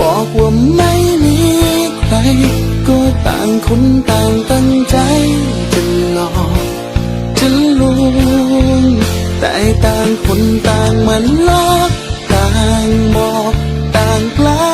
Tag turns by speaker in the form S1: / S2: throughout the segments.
S1: บอกว่าไม่มีใคร ก็ต่างคนต่างตั้งใจจะหลอกจะลวงแต่ต่างคนต่างมันลอกต่างบอกต่างแกล้า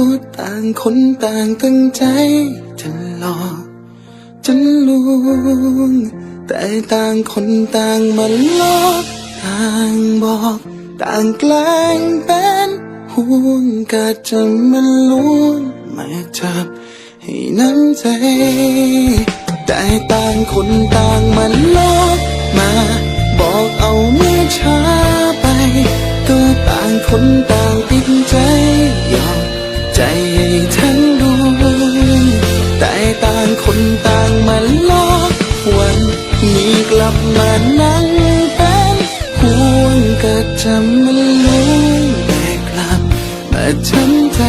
S1: ก็ต่างคนต่างตั้งใจจะหลอกจะลวง แต่ต่างคนต่างมาลอกต่างบอก ต่างแกล้งเป็นห่วงก็จะมาลวงมาจับให้น้ำใจ แต่ต่างคนต่างมาลอก ทั้งดวงแต่ต่างคนต่างมาลอกวันนี้กลับมานั่งเป็นห่วงก็จะมาลวงแต่กลับมาช้ำใจ